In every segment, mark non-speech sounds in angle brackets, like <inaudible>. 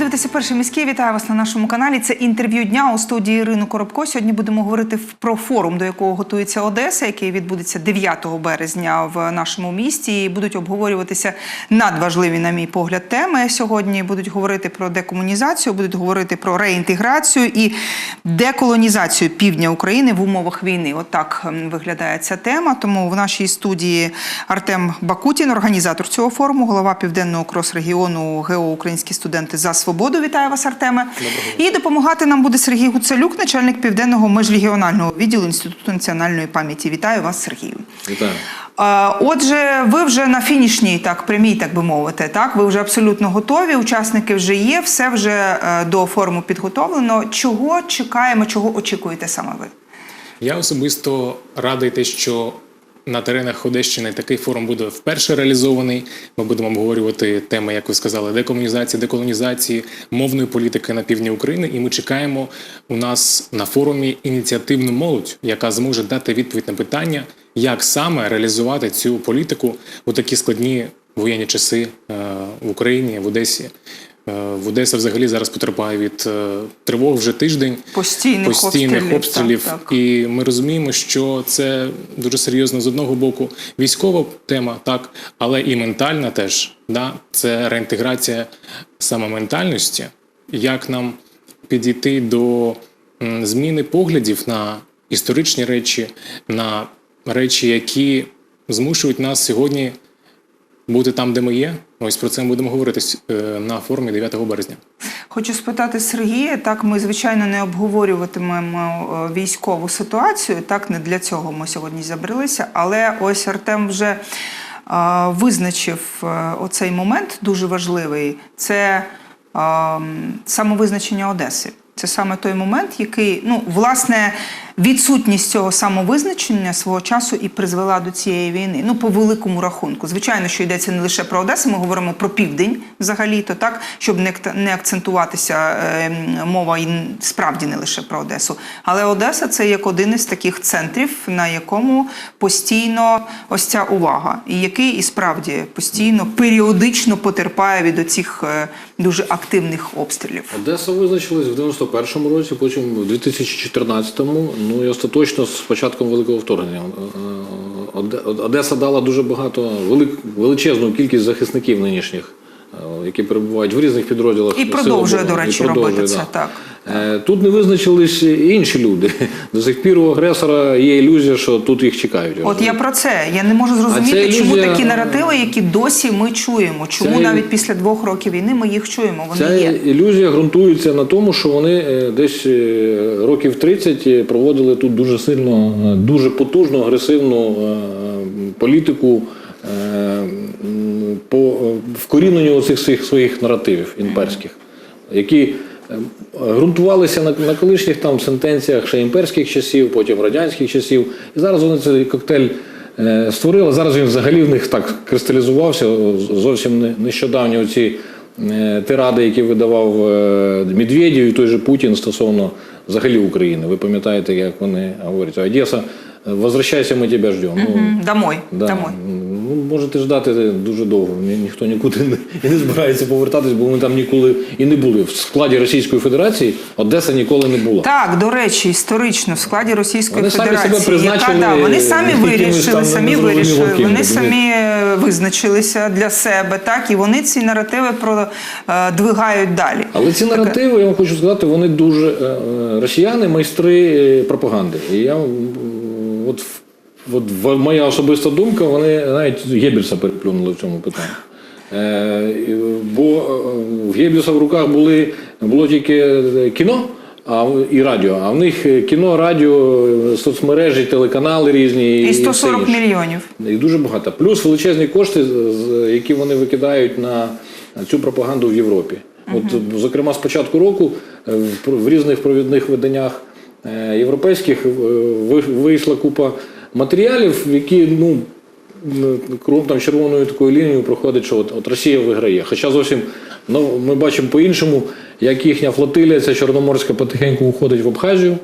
дивитеся перший міський. Вітаю вас на нашому каналі. Це інтерв'ю дня у студії Ірину Коробко. Сьогодні будемо говорити про форум, до якого готується Одеса, який відбудеться 9 березня в нашому місті. І будуть обговорюватися надважливі, на мій погляд, теми. Сьогодні будуть говорити про декомунізацію, будуть говорити про реінтеграцію і деколонізацію півдня України в умовах війни. Отак ем, виглядає ця тема. Тому в нашій студії Артем Бакутін, організатор цього форуму, голова південного крос-регіону ГЕО Українські студенти за свободу. Вітаю вас, Артеме. І допомагати нам буде Сергій Гуцалюк, начальник південного межрегіонального відділу Інституту національної пам'яті. Вітаю вас, Сергію. Вітаю. Отже, ви вже на фінішній, так прямій, так би мовити. Так, ви вже абсолютно готові. Учасники вже є, все вже е, до форуму підготовлено. Чого чекаємо, чого очікуєте саме ви? Я особисто радий те, що на теренах Одещини такий форум буде вперше реалізований. Ми будемо обговорювати теми, як ви сказали, декомунізації, деколонізації, мовної політики на півдні України. І ми чекаємо у нас на форумі ініціативну молодь, яка зможе дати відповідь на питання, як саме реалізувати цю політику у такі складні воєнні часи е, в Україні, в Одесі. Е, В Одеса взагалі зараз потерпає від е, тривог вже тиждень. Постійних, постійних обстрілів. обстрілів. Так, так. І ми розуміємо, що це дуже серйозно з одного боку військова тема, так, але і ментальна теж. Да? Це реінтеграція саме ментальності, як нам підійти до зміни поглядів на історичні речі, на речі, які змушують нас сьогодні бути там, де ми є. Ось про це ми будемо говорити е, на форумі 9 березня. Хочу спитати Сергія. Так, ми звичайно не обговорюватимемо е, військову ситуацію. Так, не для цього ми сьогодні забралися. Але ось Артем вже е, визначив оцей момент дуже важливий. Це е, самовизначення Одеси. Це саме той момент, який, ну, власне, відсутність цього самовизначення свого часу і призвела до цієї війни. Ну, по великому рахунку. Звичайно, що йдеться не лише про Одесу, ми говоримо про південь взагалі-то, так, щоб не, акцентуватися е, мова і справді не лише про Одесу. Але Одеса це як один із таких центрів, на якому постійно ось ця увага, і який і справді постійно періодично потерпає від оцих е, дуже активних обстрілів. Одеса визначилась в 91-му році, потім в 2014-му, ну і остаточно з початком великого вторгнення. Е, Одеса дала дуже багато величезну кількість захисників нинішніх, е, які перебувають в різних підрозділах. І продовжує, до речі, робити це, так. Е, Тут не визначились інші люди. До сих пір у агресора є ілюзія, що тут їх чекають. От я про це. Я не можу зрозуміти, чому такі наративи, які досі ми чуємо. Чому навіть після двох років війни ми їх чуємо? Вони Ця є. ілюзія ґрунтується на тому, що вони е, десь е, років 30 проводили тут дуже сильно, дуже потужну, агресивну політику по вкоріненню оцих своїх наративів імперських, які ґрунтувалися на, на колишніх там сентенціях ще імперських часів, потім радянських часів. І зараз вони цей коктейль е, створили. Зараз він взагалі в них так кристалізувався. Зовсім не- нещодавні оці е, тиради, які видавав е, Медведєв і той же Путін стосовно взагалі України. Ви пам'ятаєте, як вони говорять, Одеса, возвращайся, ми тебе ждемо. Ну, Домой. Да. Домой. Ну, можете ждати дуже довго. Ні- Ніхто нікуди не, і <laughs> не збирається повертатись, бо ми там ніколи і не були. В складі Російської Федерації Одеса ніколи не була. Так, до речі, історично в складі Російської Вони самі себе Федерації, призначили яка да, вони самі вирішили, там самі вирішили, ким, вони самі е, визначилися для себе, так і вони ці наративи продвигають далі. Але ці Так, наративи, я вам хочу сказати, вони дуже е, е, росіяни, майстри е, пропаганди. І я от, в- от моя особиста думка, вони навіть Геббельса переплюнули в цьому питанні. Е, бо е, в Геббельса в руках були, було тільки е, кіно а, і радіо, а в них е, кіно, радіо, соцмережі, телеканали різні. І 140 інше. мільйонів. І дуже багато. Плюс величезні кошти, які вони викидають на цю пропаганду в Європі. От, зокрема, з початку року в різних провідних виданнях європейських вийшла купа матеріалів, які ну, там червоною такою лінією проходить, що от, от Росія виграє. Хоча зовсім ну, ми бачимо по-іншому, як їхня флотилія, ця Чорноморська потихеньку уходить в Абхазію.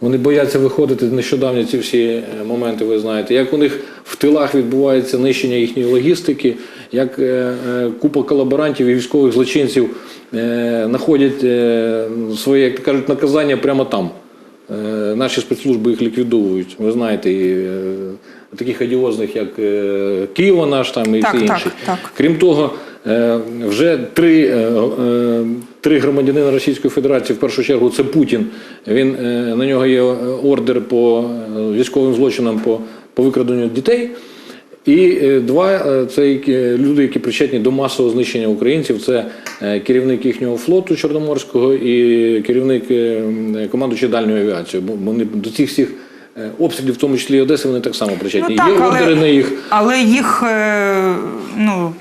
Вони бояться виходити нещодавно ці всі е, моменти, ви знаєте, як у них в тилах відбувається нищення їхньої логістики, як е, е, купа колаборантів і військових злочинців е, знаходять е, своє, як кажуть, наказання прямо там. Е, Наші спецслужби їх ліквідовують. Ви знаєте, і, е, таких одіозних, як е, Києва наш там і Так, всі так, інші. так. Крім того, вже три, три громадянина Російської Федерації, в першу чергу, це Путін. Він, на нього є ордер по військовим злочинам по, по викраденню дітей. І е, два е, це люди, які причетні до масового знищення українців. Це е, керівник їхнього флоту Чорноморського і керівник командуючи дальньої авіації. Бо вони до цих всіх обстрілів, в тому числі і Одеси, вони так само причетні. Ну, так, Є але, їх. але їх ну,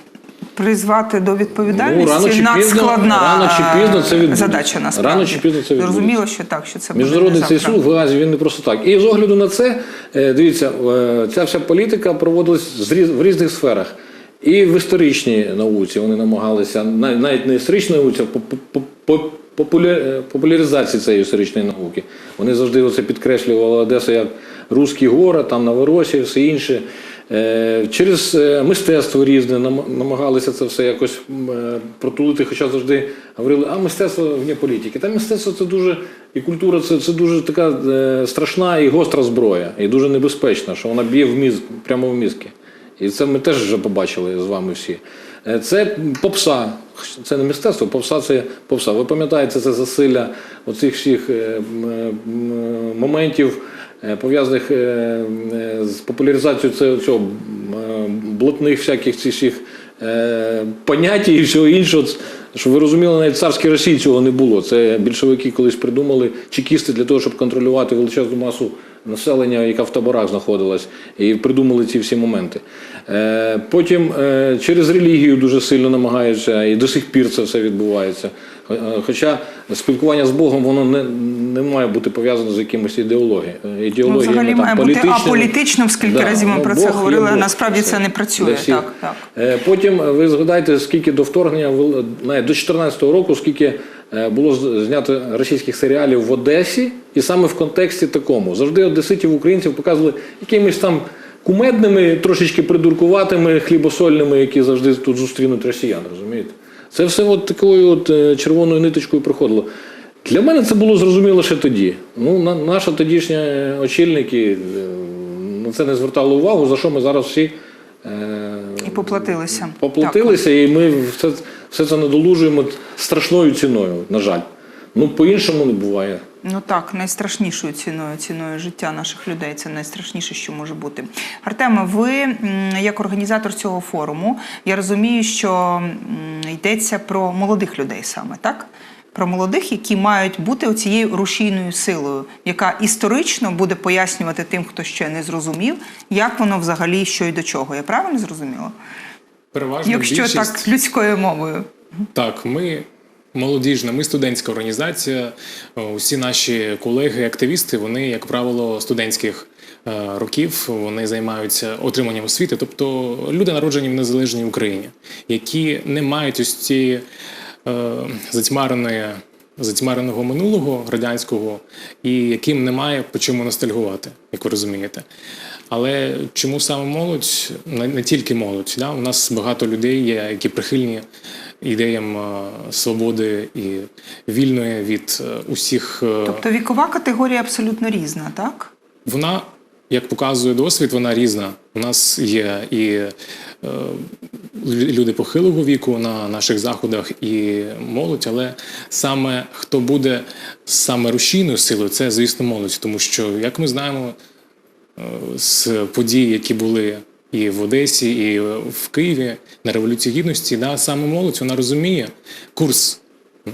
призвати до відповідальності Ну, надскладна рано чи пізно це відбудеться. задача насправді. Рано чи пізно це відбудеться. Зрозуміло, що так, що це Міжнародний цей суд в Гаазі він не просто так. І з огляду на це, е, дивіться, е, ця вся політика проводилась в різних сферах. І в історичній науці вони намагалися, нав- навіть не історичній науці, а по- по- по- е, популяризації цієї історичної науки. Вони завжди оце підкреслювали Одесу як русський город, там Новоросія, все інше. Е, Через е, мистецтво різне нам- намагалися це все якось е, протулити, хоча завжди говорили, а мистецтво вне політики. Та мистецтво це дуже, і культура це, це дуже така страшна і гостра зброя, і дуже небезпечна, що вона б'є в мізк, прямо в мізки. І це ми теж вже побачили з вами всі. Це попса, це не мистецтво, попса це попса. Ви пам'ятаєте це засилля оцих всіх моментів, пов'язаних е, е, з популяризацією цього, е, блатних всяких цих е, понять і всього іншого. Щоб ви розуміли, навіть царській Росії цього не було. Це більшовики колись придумали чекісти для того, щоб контролювати величезну масу населення, яка в таборах знаходилась, і придумали ці всі моменти. Е, Потім е, через релігію дуже сильно намагаються, і до сих пір це все відбувається. Е, Хоча спілкування з Богом воно не, не має бути пов'язано з якимось ідеологією. Ну, взагалі там, має бути аполітичним, скільки разів ми ну, про це Бог є говорили, насправді це не працює. Так, так. Потім ви згадаєте, скільки до вторгнення навіть до 2014 року, скільки було знято російських серіалів в Одесі, і саме в контексті такому. Завжди одеситів українців показували якимись там кумедними, трошечки придуркуватими, хлібосольними, які завжди тут зустрінуть росіян, розумієте? Це все от такою от е, червоною ниточкою проходило. Для мене це було зрозуміло ще тоді. Ну, на, наша тодішня е, очільники е, на це не звертали увагу, за що ми зараз всі. е, І поплатилися. Поплатилися, і ми все, все це надолужуємо страшною ціною, на жаль. Ну, по-іншому не буває. Ну так, найстрашнішою ціною, ціною життя наших людей. Це найстрашніше, що може бути. Артеме, ви як організатор цього форуму, я розумію, що йдеться про молодих людей саме, так? Про молодих, які мають бути оцією рушійною силою, яка історично буде пояснювати тим, хто ще не зрозумів, як воно взагалі що й до чого. Я правильно зрозуміла? Переважно Якщо більшість... так людською мовою. Так, ми молодіжна, ми студентська організація. Е, Усі наші колеги, активісти, вони, як правило, студентських е, років вони займаються отриманням освіти, тобто люди, народжені в незалежній Україні, які не мають ось цієї е, затьмареної. Затьмареного минулого радянського, і яким немає по чому ностальгувати, як ви розумієте. Але чому саме молодь? Не, не тільки молодь. Да? У нас багато людей є, які прихильні ідеям е, свободи і вільної від е, усіх. е, Тобто вікова категорія абсолютно різна, так? Вона, як показує досвід, вона різна. У нас є і е, люди похилого віку на наших заходах, і молодь, але саме хто буде саме рушійною силою, це, звісно, молодь. Тому що, як ми знаємо, з подій, які були і в Одесі, і в Києві на Революції Гідності, да, саме молодь вона розуміє курс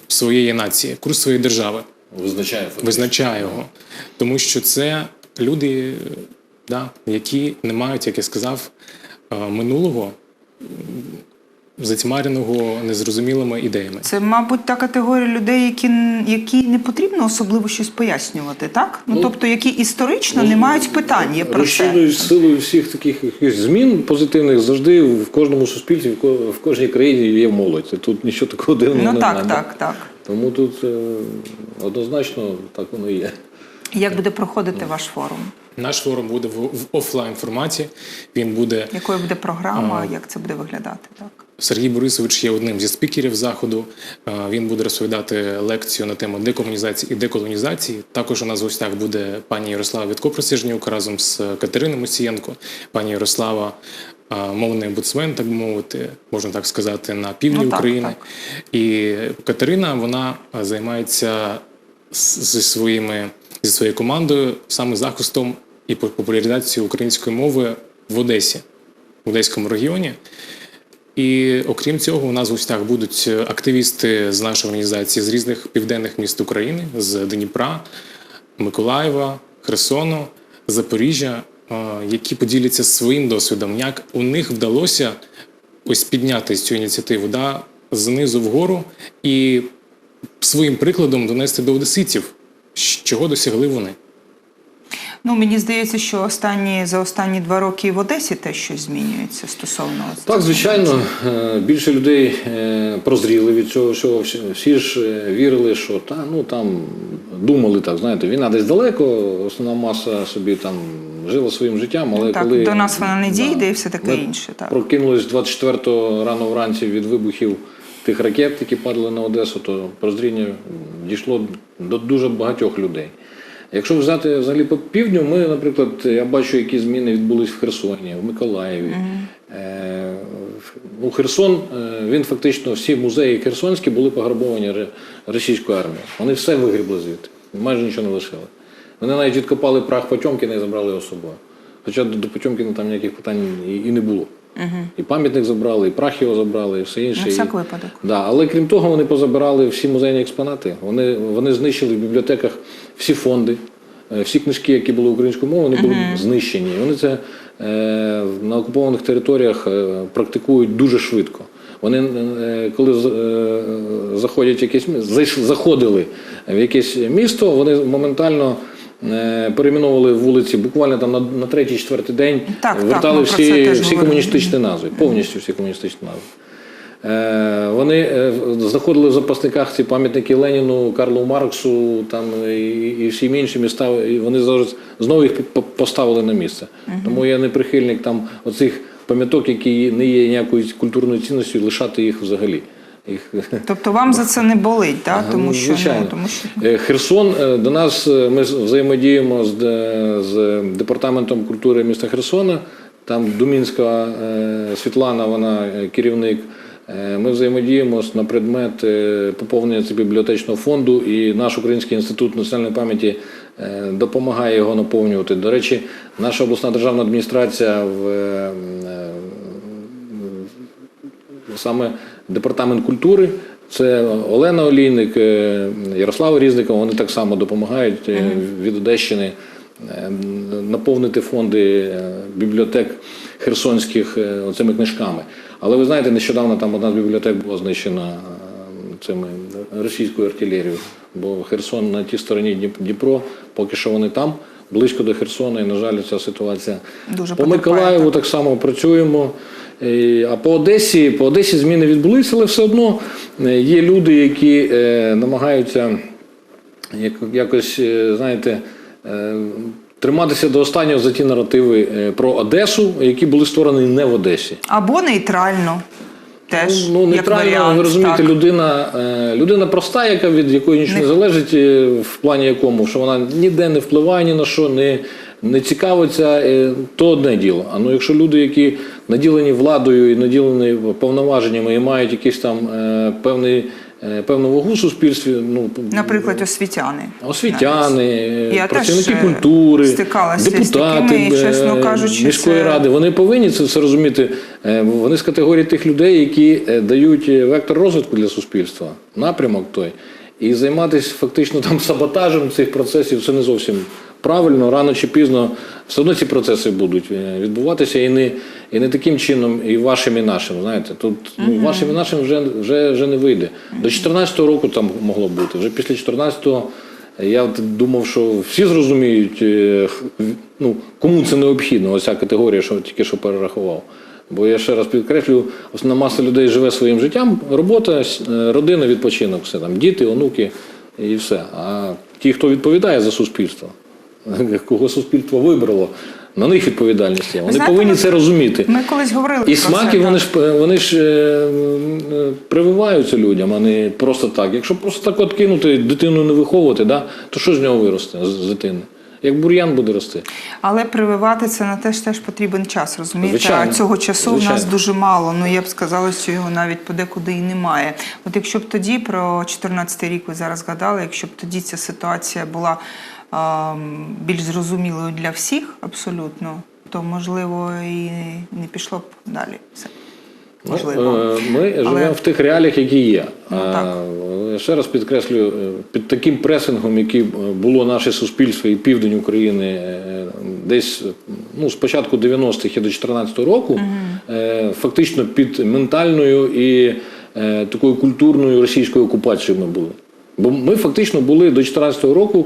своєї нації, курс своєї держави Визначає визначає його. Тому що це люди, да, які не мають, як я сказав, е, минулого затьмареного незрозумілими ідеями. Це, мабуть, та категорія людей, які, які не потрібно особливо щось пояснювати, так? Ну, Ну, тобто, які історично не мають питань є про це. Силою всіх таких якихось змін позитивних завжди в кожному суспільстві, в ко- в кожній країні є молодь. Тут нічого такого дивного Ну немає. так, так, так. Тому тут е, однозначно так воно і є. Як буде проходити ваш форум? Наш форум буде в, офлайн форматі. Він буде Якою буде програма, як це буде виглядати? Так. Сергій Борисович є одним зі спікерів заходу. Е, Він буде розповідати лекцію на тему декомунізації і деколонізації. Також у нас в гостях буде пані Ярослава Вітко-Присяжнюк разом з Катериною Мусієнко. Пані Ярослава е, мовний омбудсмен, так би мовити, можна так сказати, на півдні Ну, так, України. так. І Катерина вона е, займається зі своїми зі своєю командою саме захистом і популяризацією української мови в Одесі, в Одеському регіоні. І окрім цього, у нас в гостях будуть активісти з нашої організації з різних південних міст України, з Дніпра, Миколаєва, Херсону, Запоріжжя, е, які поділяться своїм досвідом, як у них вдалося ось підняти цю ініціативу да, знизу вгору і своїм прикладом донести до одеситів, чого досягли вони. Ну мені здається, що останні за останні два роки в Одесі теж щось змінюється стосовно Так, звичайно, е, більше людей е, прозріли від цього всього. Всі- ж е, вірили, що та ну там думали так, знаєте, війна десь далеко, основна маса собі там жила своїм життям, але так, коли до нас вона не дійде і все таке інше. Так. прокинулись 24-го рано вранці від вибухів тих ракет, які падали на Одесу, то прозріння дійшло до дуже багатьох людей. Якщо взяти взагалі по півдню, ми, наприклад, я бачу, які зміни відбулись в Херсоні, в Миколаєві. Е, Ну, Херсон, е, він фактично, всі музеї херсонські були пограбовані російською армією. Вони все вигрібли звідти, майже нічого не лишили. Вони навіть відкопали прах Потьомкіна і забрали його з собою. Хоча до, Потьомкіна там ніяких питань і не було. І пам'ятник забрали, і прах його забрали, і все інше. На всяк І- випадок. Да, але крім того, вони позабирали всі музейні експонати. Вони, вони знищили в бібліотеках всі фонди, е, всі книжки, які були українською мовою, вони були знищені. І Вони це е, на окупованих територіях е, практикують дуже швидко. Вони, е, коли заходять в якесь заходили в якесь місто, вони моментально. Е, Перейменовували вулиці буквально там на, на третій, четвертий день, Так, так, вертали це всі, всі комуністичні назви, повністю всі комуністичні назви. Е, Вони е, знаходили в запасниках ці пам'ятники Леніну, Карлу Марксу там, і, і всім іншим міста, і вони зараз знову їх по- поставили на місце. Тому я не прихильник там оцих пам'яток, які не є ніякою культурною цінністю, лишати їх взагалі. Їх, Тобто вам за це не болить, так? Тому ну, що звичайно. ну, тому що Е, Херсон е, до нас е, ми взаємодіємо з, з департаментом культури міста Херсона. Там Думінська е, Світлана, вона е, керівник. Е, Ми взаємодіємо на предмет е, поповнення бібліотечного фонду, і наш Український інститут національної пам'яті е, допомагає його наповнювати. До речі, наша обласна державна адміністрація в е, е, саме департамент культури. Це Олена Олійник, е, Ярослава Різникова, вони так само допомагають е, від Одещини е, наповнити фонди бібліотек херсонських оцими книжками. Але ви знаєте, нещодавно там одна з бібліотек була знищена цими російською артилерією, бо Херсон на тій стороні Дніп- Дніпро, поки що вони там, близько до Херсона, і, на жаль, ця ситуація Дуже по Миколаєву так само працюємо. Е, А по Одесі, по Одесі зміни відбулися, але все одно е, є люди, які е, намагаються якось, знаєте, триматися до останнього за ті наративи про Одесу, які були створені не в Одесі. або нейтрально. Теж Ну, як нейтрально, варіант, ви розумієте, так. людина, людина проста, яка від якої нічого не залежить, в плані якому, що вона ніде не впливає ні на що, не, не цікавиться, то одне діло. А ну якщо люди, які наділені владою і наділені повноваженнями і мають якийсь там е, певний, е, певну вагу в суспільстві, ну Наприклад, освітяни. Освітяни, Я працівники теж, е, культури, депутати такими, е, чесно кажучи, міської це- ради. Вони повинні це все розуміти. Е, Вони з категорії тих людей, які е, дають е, вектор розвитку для суспільства, напрямок той. І займатися фактично там саботажем цих процесів це не зовсім правильно. Рано чи пізно все одно ці процеси будуть е, відбуватися і не, і не таким чином, і вашим, і нашим. Знаєте, тут ну, вашим і нашим вже, вже, вже не вийде. До 2014 року там могло бути. Вже після 2014 я думав, що всі зрозуміють, е, ну, кому це необхідно, оця категорія, що тільки що перерахував. Бо я ще раз підкреслюю, основна маса людей живе своїм життям, робота, е, родина, відпочинок, все там, діти, онуки і все. А ті, хто відповідає за суспільство, <laughs> кого суспільство вибрало. На них відповідальність є. Вони знаєте, повинні ми- це розуміти. Ми колись говорили І про смаки це. вони так. ж вони ж е, е, прививаються людям, а не просто так. Якщо просто так от кинути дитину не виховувати, да, то що з нього виросте з з дитини? Як бур'ян буде рости. Але прививати це на теж теж потрібен час, розумієте? Звичайно. А цього часу в нас дуже мало. Ну я б сказала, що його навіть подекуди і немає. От якщо б тоді про 14 рік ви зараз згадали, якщо б тоді ця ситуація була більш зрозумілою для всіх, абсолютно, то можливо і не пішло б далі. Все. Можливо. Ну, е, Ми живемо Але- в тих реаліях, які є. Ну, так. Ще раз підкреслюю, е, під таким пресингом, який е, було наше суспільство і південь України десь ну, з початку 90-х і до 2014 року, е, фактично під ментальною і такою культурною російською окупацією ми були. Бо ми фактично були до 2014 року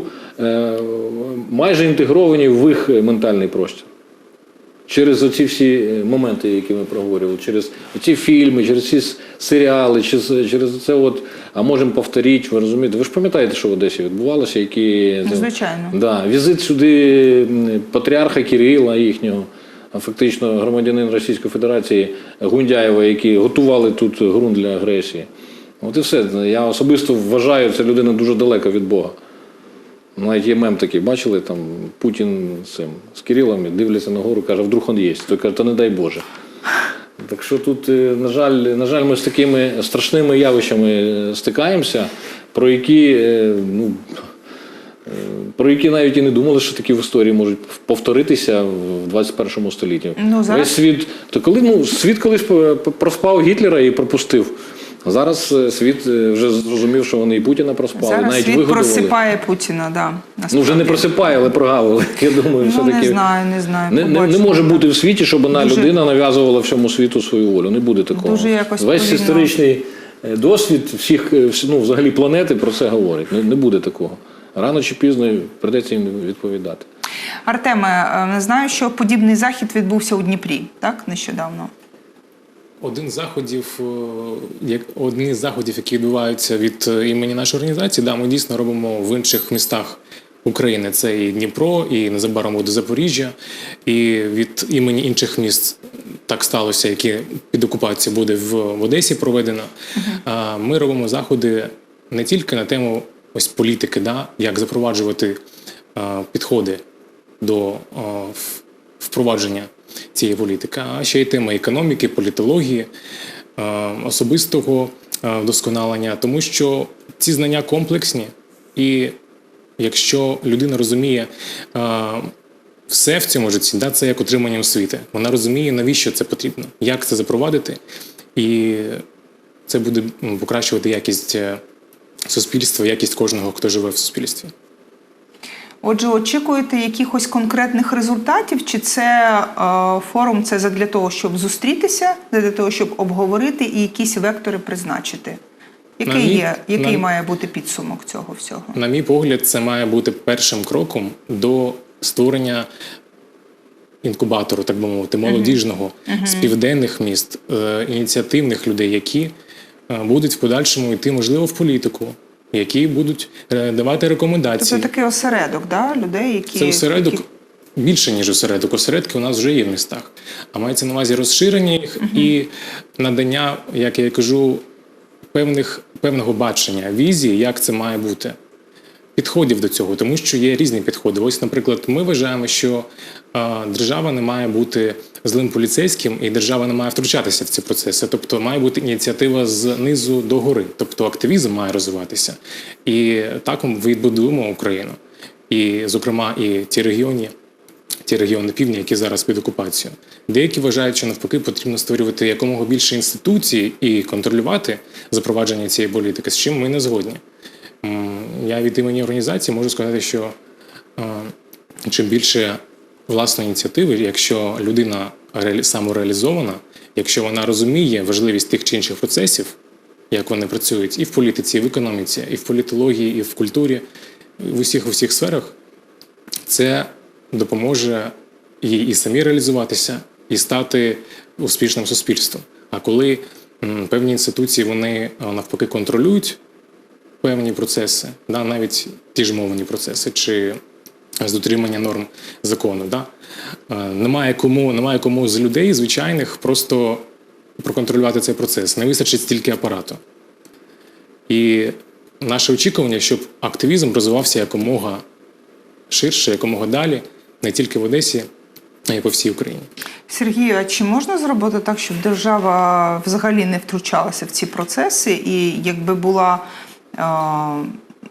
майже інтегровані в їх ментальний простір. Через оці всі е, моменти, які ми проговорювали, через ці фільми, через ці серіали, через, через це от, а можемо повторити, ви розумієте. Ви ж пам'ятаєте, що в Одесі відбувалося, які звичайно. Да, візит сюди патріарха Кирила їхнього, фактично громадянин Російської Федерації Гундяєва, які готували тут ґрунт для агресії. От і все. Я особисто вважаю, ця людина дуже далека від Бога. Навіть є мем такий, бачили, там Путін цим з Кирилом дивляться на гору, каже, вдруг він є. Той каже, та не дай Боже. Так що тут, е, на жаль, на жаль, ми з такими страшними явищами е, стикаємося, про які, е, ну, про які навіть і не думали, що такі в історії можуть повторитися в 21 столітті. Ну, зараз- Весь світ, то коли ну, світ колись проспав Гітлера і пропустив. Зараз е, світ е, вже зрозумів, що вони і Путіна проспали, Зараз навіть світ вигодували. просипає Путіна, да, Ну вже не просипає, але прогавили. <laughs> Я думаю, Ну, все-таки не знаю, не знаю. не, не, не може бути в світі, щоб одна Дуже- людина нав'язувала всьому світу свою волю. Не буде такого. Дуже якось Весь повільно. історичний е, досвід всіх, ну, взагалі планети про це говорить. Не, не буде такого. Рано чи пізно прийдеться їм відповідати. Артеме, знаю, що подібний захід відбувся у Дніпрі, так, нещодавно. Один з заходів, е, як один із заходів, які відбуваються від е, імені нашої організації, да, ми дійсно робимо в інших містах України. Це і Дніпро, і незабаром буде Запоріжжя. І від імені інших міст так сталося, які під окупацією буде в, в Одесі проведено. А Ми робимо заходи не тільки на тему ось політики, да, як запроваджувати е, підходи до впровадження цієї політики, а ще й тема економіки, політології, е, особистого е, вдосконалення, тому що ці знання комплексні, і якщо людина розуміє е, все в цьому житті, да, це як отримання освіти. Вона розуміє, навіщо це потрібно, як це запровадити, і це буде покращувати якість суспільства, якість кожного, хто живе в суспільстві. Отже, очікуєте якихось конкретних результатів? Чи це е, форум це задля того, щоб зустрітися, для того, щоб обговорити і якісь вектори призначити? Який, На мій- є, який на- має бути підсумок цього всього? На мій погляд, це має бути першим кроком до створення інкубатору, так би мовити, молодіжного з південних міст, е, ініціативних людей, які е, будуть в подальшому йти, можливо, в політику, які будуть е, давати Тобто Це такий осередок да, людей, які Це осередок які- більше, ніж осередок. Осередки у нас вже є в містах. А мається на увазі розширення їх і надання, як я кажу, певних, певного бачення, візії, як це має бути. Підходів до цього, тому що є різні підходи. Ось, наприклад, ми вважаємо, що держава не має бути злим поліцейським, і держава не має втручатися в ці процеси. Тобто має бути ініціатива з низу до гори, тобто активізм має розвиватися. І так ми відбудуємо Україну. І, зокрема, і ті регіони, ті регіони півдня, які зараз під окупацією. Деякі вважають, що навпаки потрібно створювати якомога більше інституцій і контролювати запровадження цієї політики, з чим ми не згодні. Я від імені організації можу сказати, що е, чим більше власної ініціативи, якщо людина реалі- самореалізована, якщо вона розуміє важливість тих чи інших процесів, як вони працюють і в політиці, і в економіці, і в політології, і в культурі, в усіх усіх сферах, це допоможе їй і самі реалізуватися, і стати успішним суспільством. А коли певні інституції вони навпаки контролюють певні процеси, да, навіть ті ж мовні процеси чи з дотримання норм закону. Да? Е, Немає кому, немає кому з людей, звичайних, просто проконтролювати цей процес. Не вистачить стільки апарату. І наше очікування, щоб активізм розвивався якомога ширше, якомога далі, не тільки в Одесі, а й по всій Україні. Сергію, а чи можна зробити так, щоб держава взагалі не втручалася в ці процеси, і якби була,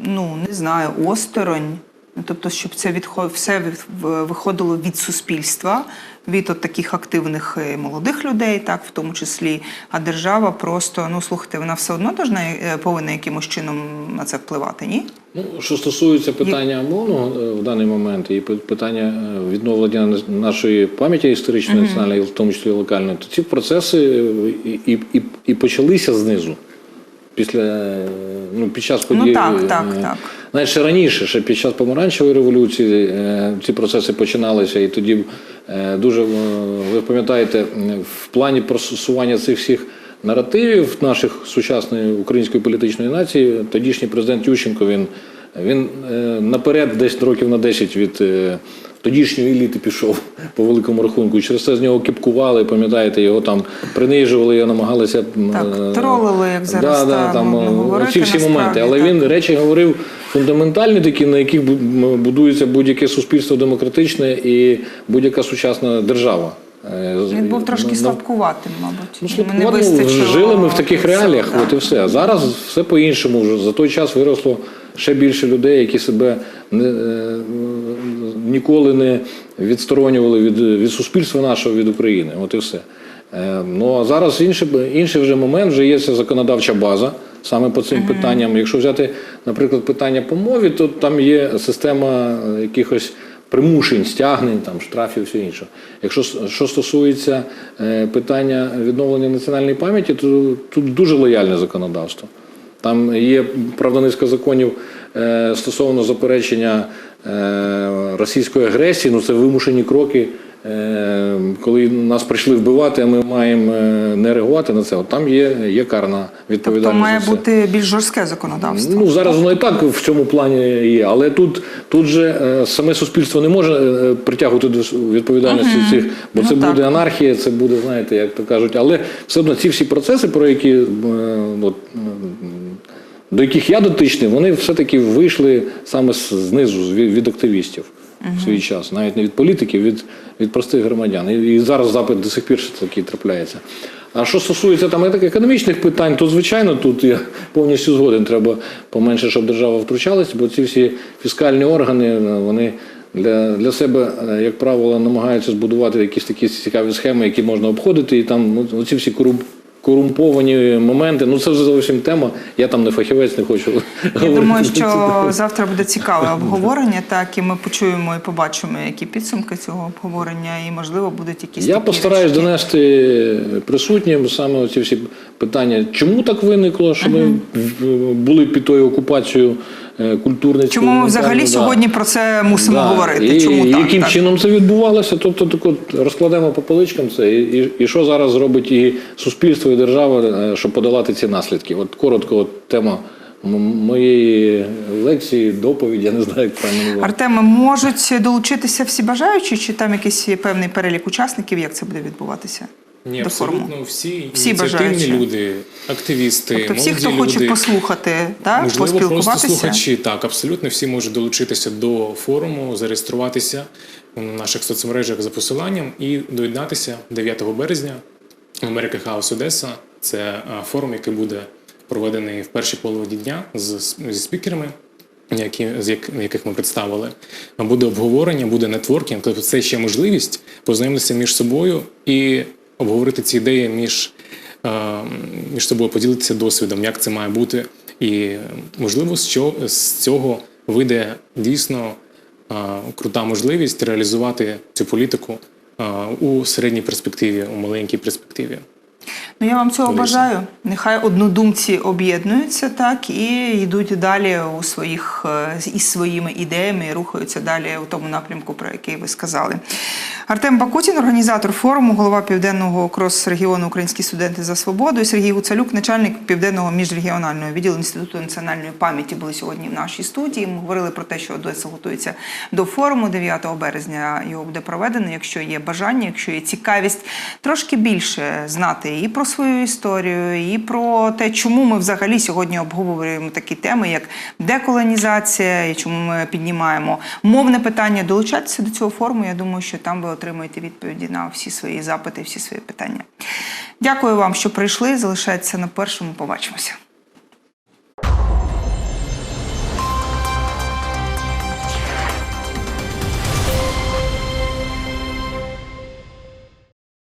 ну не знаю, осторонь, тобто, щоб це відхо- все виходило від суспільства, від от таких активних е, молодих людей, так в тому числі, а держава просто, ну слухайте, вона все одно должна, е, повинна якимось чином на це впливати, ні? Ну, що стосується питання мовного е, в даний момент і пи- питання відновлення на- нашої пам'яті історичної, національної, в тому числі локальної, то ці процеси і, і, і, і почалися знизу. Після ну, під час подій. так, так, е, так. Навіть ще раніше, ще під час помаранчевої революції, е, ці процеси починалися, і тоді е, дуже ви пам'ятаєте, в плані просування цих всіх наративів наших сучасної української політичної нації, тодішній президент Ющенко він, він наперед, десь років на 10 від. Е, Тодішньої еліти пішов по великому рахунку. І Через це з нього кіпкували, пам'ятаєте, його там принижували, його намагалися Так, е, тролили, як зараз да, да, там, е, говорити, оці всі моменти. Але так. він речі говорив фундаментальні, такі, на яких бу- будується будь-яке суспільство демократичне і будь-яка сучасна держава. Е, Він був трошки слабкуватим, мабуть. Ну, Йому не вистачило жили ми в таких реаліях, так. от і все. А зараз все по-іншому. За той час виросло ще більше людей, які себе не, е, ніколи не відсторонювали від, від суспільства нашого, від України. От і все. Е, Ну а зараз інший, інший вже момент, вже є ця законодавча база саме по цим питанням. Якщо взяти, наприклад, питання по мові, то там є система якихось примушень, стягнень, там, штрафів, все інше. Якщо що стосується е, питання відновлення національної пам'яті, то тут дуже лояльне законодавство. Там є правда низка законів е, стосовно заперечення е, російської агресії, ну це вимушені кроки. Е, коли нас прийшли вбивати, ми маємо е, не реагувати на це. От там є, є карна Тобто відповідальність. має за це. бути більш жорстке законодавство. Ну зараз воно і так в цьому плані є, але тут, тут же е, саме суспільство не може е, притягувати до відповідальності цих, бо це Ну, так. буде анархія, це буде, знаєте, як то кажуть. Але все одно ці всі процеси, про які от, до яких я дотичний, вони все-таки вийшли саме знизу, від активістів в свій час, навіть не від політиків, від, від простих громадян. І, і зараз запит до сих пір ще такий трапляється. А що стосується там економічних питань, то звичайно тут я повністю згоден. Треба поменше, щоб держава втручалась, бо ці всі фіскальні органи е, вони для, для себе, е, як правило, намагаються збудувати якісь такі цікаві схеми, які можна обходити, і там ну, оці всі корумп, корумповані моменти. Ну це вже зовсім тема. Я там не фахівець, не хочу. Я говорити думаю, що завтра буде цікаве обговорення, так і ми почуємо і побачимо, які підсумки цього обговорення, і можливо будуть якісь Я такі постараюсь речі. донести присутнім саме оці всі питання, чому так виникло, що ми були під тою окупацією е, культурницькою. Чому ми взагалі да. сьогодні про це мусимо Да. говорити? І, Чому і так? яким так? чином це відбувалося? Тобто так от розкладемо по поличкам це, і, і, і що зараз зробить і суспільство, і держава, е, щоб подолати ці наслідки? От коротко, от тема моєї лекції, доповіді, я не знаю, як правильно. Артеме, можуть долучитися всі бажаючі, чи там якийсь певний перелік учасників, як це буде відбуватися? Ні, до форуму? абсолютно всі, Всі ініціативні люди, активісти, Тобто всі, молоді хто хоче послухати, так, можливо, просто слухачі. Так, абсолютно всі можуть долучитися до форуму, зареєструватися в наших соцмережах за посиланням і доєднатися 9 березня в America House Одеса. Це форум, який буде проведений в першій половині дня з, зі спікерами. Які, з як- яких ми представили, буде обговорення, буде нетворкінг. Тобто це ще можливість познайомитися між собою і обговорити ці ідеї між, е, між собою, поділитися досвідом, як це має бути. І можливо, чого- з цього вийде дійсно е, крута можливість реалізувати цю політику е, у середній перспективі, у маленькій перспективі. Ну я вам цього бажаю. Нехай однодумці об'єднуються так і йдуть далі у своїх із своїми ідеями і рухаються далі у тому напрямку, про який ви сказали. Артем Бакутін, організатор форуму, голова південного крос-регіону Українські студенти за свободу. І Сергій Гуцалюк, начальник південного міжрегіонального відділу інституту національної пам'яті, були сьогодні в нашій студії. Ми говорили про те, що Одеса готується до форуму 9 березня. Його буде проведено. Якщо є бажання, якщо є цікавість, трошки більше знати і про свою історію, і про те, чому ми взагалі сьогодні обговорюємо такі теми, як деколонізація, і чому ми піднімаємо мовне питання. Долучайтеся до цього форуму. Я думаю, що там ви отримаєте відповіді на всі свої запити, всі свої питання. Дякую вам, що прийшли. Залишайтеся на першому. Побачимося.